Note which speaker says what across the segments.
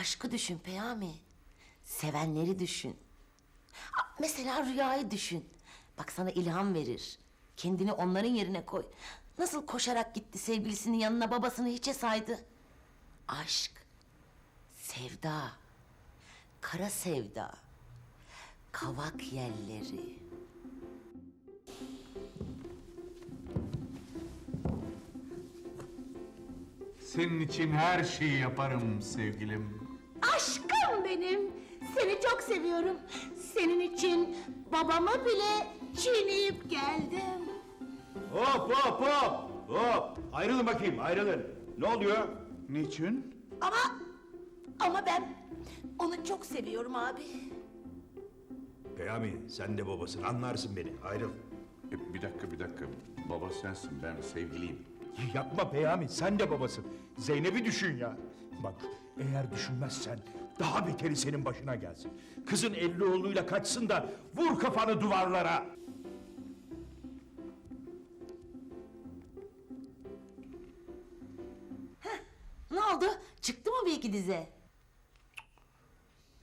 Speaker 1: Aşkı düşün Peyami. Sevenleri düşün. Mesela rüyayı düşün. Bak sana ilham verir. Kendini onların yerine koy. Nasıl koşarak gitti sevgilisinin yanına babasını hiçe saydı. Aşk, sevda, kara sevda, kavak yelleri.
Speaker 2: Senin için her şeyi yaparım sevgilim.
Speaker 3: Aşkım benim. Seni çok seviyorum. Senin için babamı bile çiğneyip geldim.
Speaker 4: Hop hop hop hop. Ayrılın bakayım ayrılın. Ne oluyor?
Speaker 2: Niçin?
Speaker 3: Ama ama ben onu çok seviyorum abi.
Speaker 4: Peyami sen de babasın anlarsın beni ayrıl.
Speaker 2: E, bir dakika bir dakika. Baba sensin ben sevgiliyim.
Speaker 4: Yapma Peyami sen de babasın. Zeynep'i düşün ya. Bak eğer düşünmezsen daha beteri senin başına gelsin. Kızın elli oğluyla kaçsın da vur kafanı duvarlara.
Speaker 1: Ne oldu? Çıktı mı bir iki dize?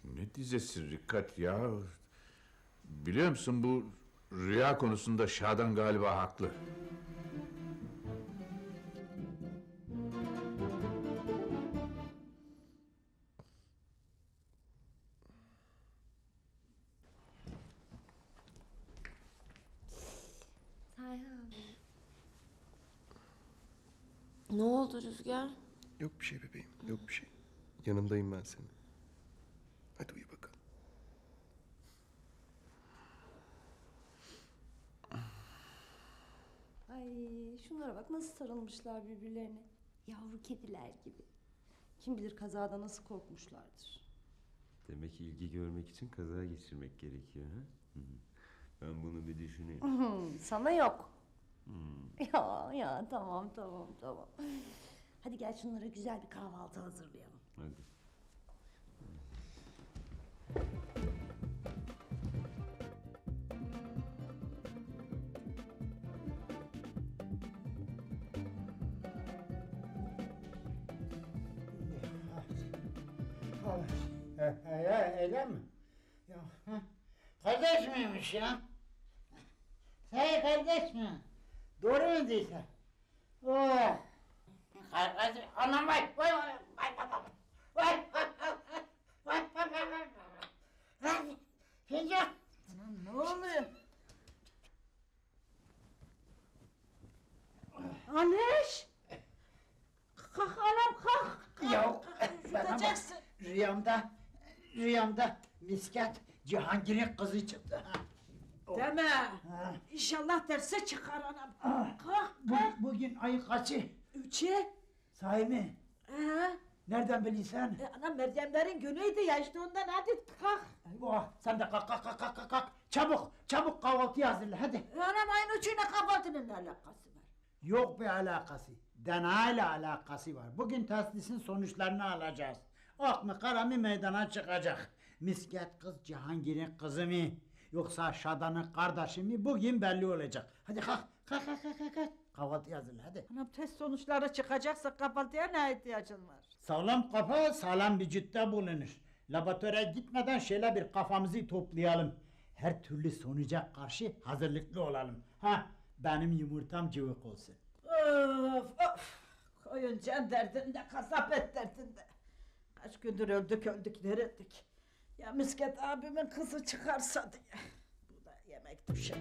Speaker 2: Ne dizesi Rikkat ya? Biliyor musun bu rüya konusunda Şadan galiba haklı.
Speaker 5: Oldu Rüzgar?
Speaker 6: Yok bir şey bebeğim, yok bir şey. Yanındayım ben senin. Hadi uyu bakalım.
Speaker 7: Ay şunlara bak nasıl sarılmışlar birbirlerine. Yavru kediler gibi. Kim bilir kazada nasıl korkmuşlardır.
Speaker 8: Demek ki ilgi görmek için kaza geçirmek gerekiyor ha? Hı hı. Ben bunu bir düşüneyim.
Speaker 7: Sana yok. Ya ya tamam tamam tamam. Hadi gel şunlara güzel bir kahvaltı hazırlayalım.
Speaker 8: Hadi.
Speaker 9: He, he, öyle mi? Ya, ha. Kardeş miymiş ya? Hey kardeş mi? Doğru mu diyorsun? Oh. Anam vay, vay, vay, vay, vay, vay, vay, vay, vay, vay, vay, Fincan. Anam ne oluyor?
Speaker 3: Aneş! Kalk anam kalk.
Speaker 9: Bana bak,
Speaker 3: Yutacaksın.
Speaker 9: rüyamda, rüyamda misket Cihangir'in kızı çıktı. Ha.
Speaker 3: Deme.
Speaker 9: Ha.
Speaker 3: İnşallah derse çıkar anam.
Speaker 9: Ah,
Speaker 3: Kalk
Speaker 9: Bu,
Speaker 3: kalk.
Speaker 9: bugün ayı kaçı?
Speaker 3: Üçe.
Speaker 9: Sahi mi?
Speaker 3: Ee,
Speaker 9: Nereden biliyorsun?
Speaker 3: e, anam Meryemlerin günüydü ya işte ondan hadi kalk.
Speaker 9: Eyvah sen de kalk kalk kalk kalk kalk kalk. Çabuk çabuk kahvaltıyı hazırla hadi.
Speaker 3: E, Anam aynı uçuyla kahvaltının ne alakası var?
Speaker 9: Yok bir alakası. İle alakası var. Bugün teslisin sonuçlarını alacağız. Ok mu kara mı meydana çıkacak. Misket kız Cihangir'in kızı mı? Yoksa Şadan'ın kardeşi mi? Bugün belli olacak. Hadi kalk kalk kalk kalk kalk. Kalk. Kahvaltıyı hazırla hadi.
Speaker 3: Anam test sonuçları çıkacaksa kahvaltıya ne ihtiyacın var?
Speaker 9: Sağlam kafa sağlam vücutta bulunur. Laboratuvara gitmeden şöyle bir kafamızı toplayalım. Her türlü sonuca karşı hazırlıklı olalım. Ha benim yumurtam cıvık olsun.
Speaker 3: Of of. Koyun can derdinde, kasap et derdinde. Kaç gündür öldük öldük neredik? Ya misket abimin kızı çıkarsa diye. Bu da yemek düşer.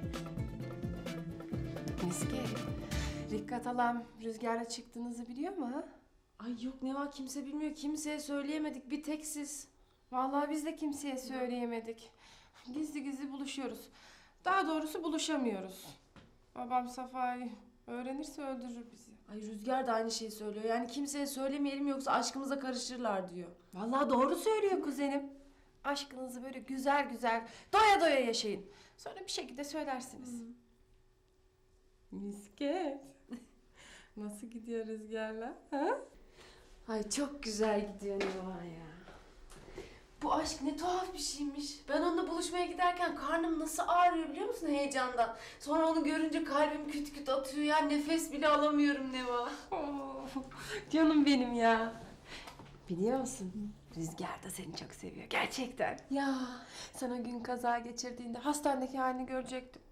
Speaker 5: Miske, Rikkat alam Rüzgar'la çıktığınızı biliyor mu ha? Ay yok ne var kimse bilmiyor. Kimseye söyleyemedik. Bir tek siz. Vallahi biz de kimseye söyleyemedik. Gizli gizli buluşuyoruz. Daha doğrusu buluşamıyoruz. Babam Safa'yı öğrenirse öldürür bizi.
Speaker 10: Ay Rüzgar da aynı şeyi söylüyor. Yani kimseye söylemeyelim yoksa aşkımıza karışırlar diyor.
Speaker 5: Vallahi doğru söylüyor kuzenim. Aşkınızı böyle güzel güzel doya doya yaşayın. Sonra bir şekilde söylersiniz. Misket. Nasıl gidiyor rüzgarla? Ha?
Speaker 10: Ay çok güzel gidiyor Neva ya. Bu aşk ne tuhaf bir şeymiş. Ben onunla buluşmaya giderken karnım nasıl ağrıyor biliyor musun heyecandan. Sonra onu görünce kalbim küt küt atıyor ya nefes bile alamıyorum Neva.
Speaker 5: Canım benim ya. Biliyor musun? Rüzgar da seni çok seviyor gerçekten. Ya sen o gün kaza geçirdiğinde hastanedeki halini görecektin.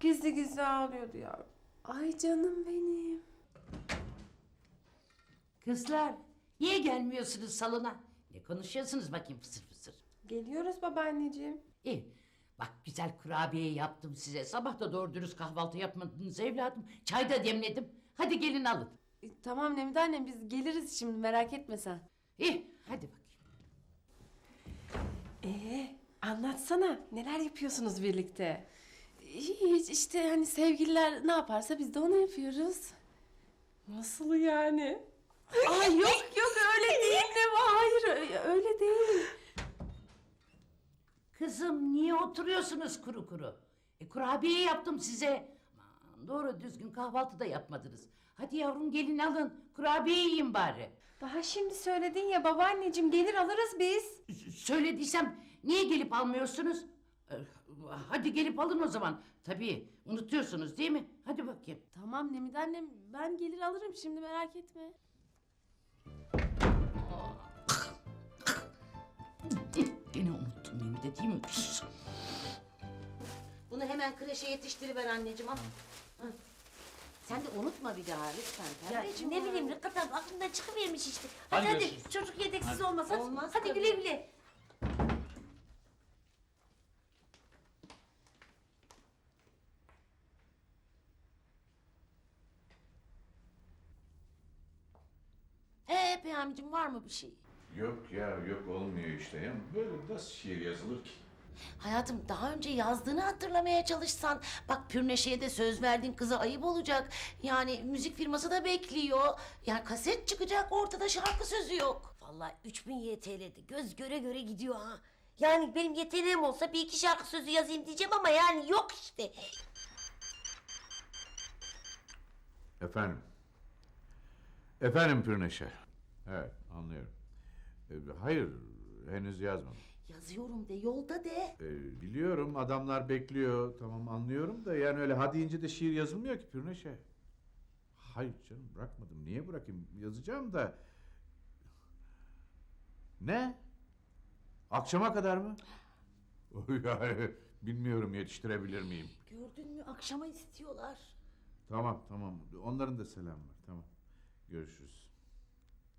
Speaker 5: Gizli gizli ağlıyordu ya. Ay canım benim.
Speaker 11: Kızlar, niye gelmiyorsunuz salona? Ne konuşuyorsunuz bakayım fısır fısır?
Speaker 5: Geliyoruz babaanneciğim.
Speaker 11: İyi, bak güzel kurabiye yaptım size. Sabah da doğru dürüst kahvaltı yapmadınız evladım. Çay da demledim. Hadi gelin alın.
Speaker 10: E, tamam Nemide annem biz geliriz şimdi merak etme sen.
Speaker 11: İyi, hadi bakayım.
Speaker 5: Ee, anlatsana neler yapıyorsunuz birlikte?
Speaker 10: Hiç işte hani sevgililer ne yaparsa biz de onu yapıyoruz.
Speaker 5: Nasıl yani?
Speaker 10: Ay yok yok öyle değil Neva hayır ö- öyle değil.
Speaker 11: Kızım niye oturuyorsunuz kuru kuru? E, kurabiye yaptım size. Aman, doğru düzgün kahvaltı da yapmadınız. Hadi yavrum gelin alın. Kurabiye yiyin bari.
Speaker 5: Daha şimdi söyledin ya babaanneciğim gelir alırız biz.
Speaker 11: S- Söylediysem niye gelip almıyorsunuz? E, Hadi gelip alın o zaman. Tabii unutuyorsunuz değil mi? Hadi bakayım.
Speaker 10: Tamam Nemide annem ben gelir alırım şimdi merak etme.
Speaker 11: Gene unuttum Mehmet'e değil mi?
Speaker 1: Bunu hemen kreşe yetiştiriver anneciğim ama. Sen de unutma bir daha lütfen.
Speaker 7: Ya
Speaker 1: Pembeciğim
Speaker 7: ne bileyim Rıfkat abi aklımdan çıkıvermiş işte. Hadi
Speaker 2: Hadi
Speaker 7: hadi,
Speaker 2: görüşürüz.
Speaker 7: çocuk yedeksiz olmaz. Hadi,
Speaker 1: Olmaz
Speaker 7: hadi
Speaker 1: tabii.
Speaker 7: güle
Speaker 1: Ee Peyami'cim var mı bir şey?
Speaker 2: Yok ya yok olmuyor işte. Ya böyle nasıl şiir yazılır ki?
Speaker 1: Hayatım daha önce yazdığını hatırlamaya çalışsan. Bak Pürneşe'ye de söz verdin kıza ayıp olacak. Yani müzik firması da bekliyor. Yani kaset çıkacak ortada şarkı sözü yok.
Speaker 7: Vallahi 3000 YTL'di. Göz göre göre gidiyor ha. Yani benim yeteneğim olsa bir iki şarkı sözü yazayım diyeceğim ama yani yok işte.
Speaker 2: Efendim. Efendim Pürneşe. Evet anlıyorum. E, hayır henüz yazmadım.
Speaker 1: Yazıyorum de yolda de.
Speaker 2: E, biliyorum adamlar bekliyor tamam anlıyorum da yani öyle ha deyince de şiir yazılmıyor ki Pürneşe. Hayır canım bırakmadım. Niye bırakayım? Yazacağım da. Ne? Akşama kadar mı? yani bilmiyorum yetiştirebilir miyim?
Speaker 1: Gördün mü akşama istiyorlar.
Speaker 2: Tamam tamam. Onların da selam var. Tamam. Görüşürüz.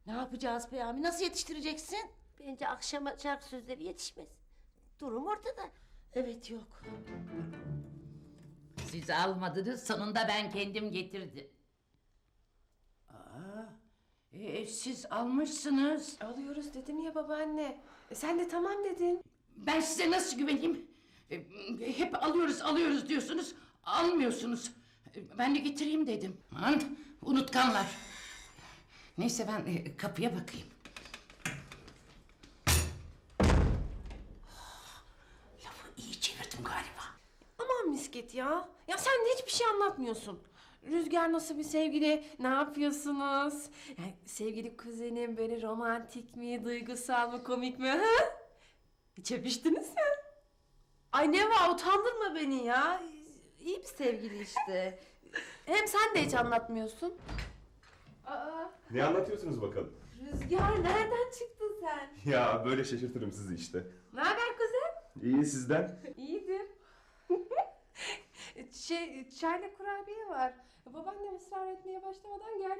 Speaker 1: Ne yapacağız Peyami? Nasıl yetiştireceksin?
Speaker 7: Bence akşama şarkı sözleri yetişmez. Durum ortada.
Speaker 1: Evet yok.
Speaker 11: Siz almadınız sonunda ben kendim getirdim. Aa, e, siz almışsınız.
Speaker 5: Alıyoruz dedim ya babaanne. E, sen de tamam dedin.
Speaker 11: Ben size nasıl güveneyim? E, Hep alıyoruz alıyoruz diyorsunuz. Almıyorsunuz. E, Ben de getireyim dedim. Aman unutkanlar. Neyse ben e, kapıya bakayım. Lafı iyi çevirdim galiba.
Speaker 5: Aman misket ya. Ya sen de hiçbir şey anlatmıyorsun. Rüzgar nasıl bir sevgili? Ne yapıyorsunuz? Yani sevgili kuzenim böyle romantik mi, duygusal mı, komik mi? Ha? Hiç öpüştünüz mü?
Speaker 10: Ay Neva utandırma beni ya. İyi bir sevgili işte. Hem sen de hiç anlatmıyorsun. Aa,
Speaker 8: Ne anlatıyorsunuz bakalım?
Speaker 10: Rüzgar nereden çıktın sen?
Speaker 8: Ya böyle şaşırtırım sizi işte.
Speaker 10: Ne haber kuzen?
Speaker 8: İyi sizden.
Speaker 5: İyidir. şey, çayla kurabiye var. Babaannem ısrar etmeye başlamadan gel.